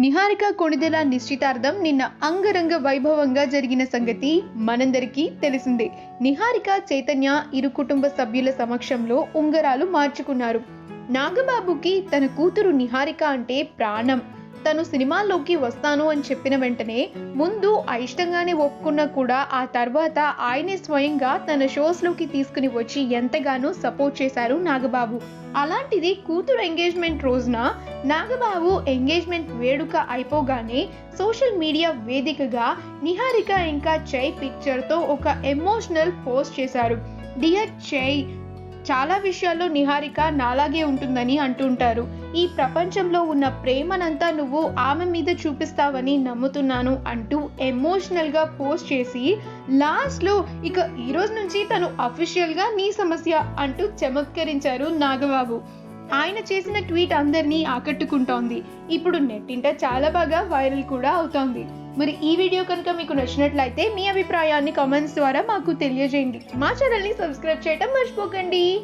నిహారిక కొణిదెల నిశ్చితార్థం నిన్న అంగరంగ వైభవంగా జరిగిన సంగతి మనందరికీ తెలిసిందే. నిహారిక చైతన్య ఇరు కుటుంబ సభ్యుల సమక్షంలో ఉంగరాలు మార్చుకున్నారు. నాగబాబుకి తన కూతురు నిహారిక అంటే ప్రాణం. తను సినిమాల్లోకి వస్తాను అని చెప్పిన వెంటనే ముందు అయిష్టంగానే ఒప్పుకున్నా కూడా ఆ తర్వాత ఆయనే స్వయంగా తన షోస్లోకి తీసుకుని వచ్చి ఎంతగానో సపోర్ట్ చేశారు నాగబాబు. అలాంటిది కూతురు ఎంగేజ్మెంట్ రోజున నాగబాబు ఎంగేజ్మెంట్ వేడుక అయిపోగానే సోషల్ మీడియా వేదికగా నిహారిక ఇంకా చై పిక్చర్తో ఒక ఎమోషనల్ పోస్ట్ చేశారు. డియర్ చై చాలా విషయాల్లో నిహారిక నాలాగే ఉంటుందని అంటుంటారు. ఈ ప్రపంచంలో ఉన్న ప్రేమనంతా నువ్వు ఆమె మీద చూపిస్తావని నమ్ముతున్నాను అంటూ ఎమోషనల్గా పోస్ట్ చేసి లాస్ట్లో ఇక ఈరోజు నుంచి తను అఫీషియల్గా నీ సమస్య అంటూ చమత్కరించారు నాగబాబు. ఆయన చేసిన ట్వీట్ అందరినీ ఆకట్టుకుంటోంది. ఇప్పుడు నెట్టింట చాలా బాగా వైరల్ కూడా అవుతోంది. మరి ఈ వీడియో కనుక మీకు నచ్చినట్లయితే మీ అభిప్రాయాన్ని కామెంట్స్ ద్వారా మాకు తెలియజేయండి. మా ఛానల్ని సబ్స్క్రైబ్ చేయటం మర్చిపోకండి.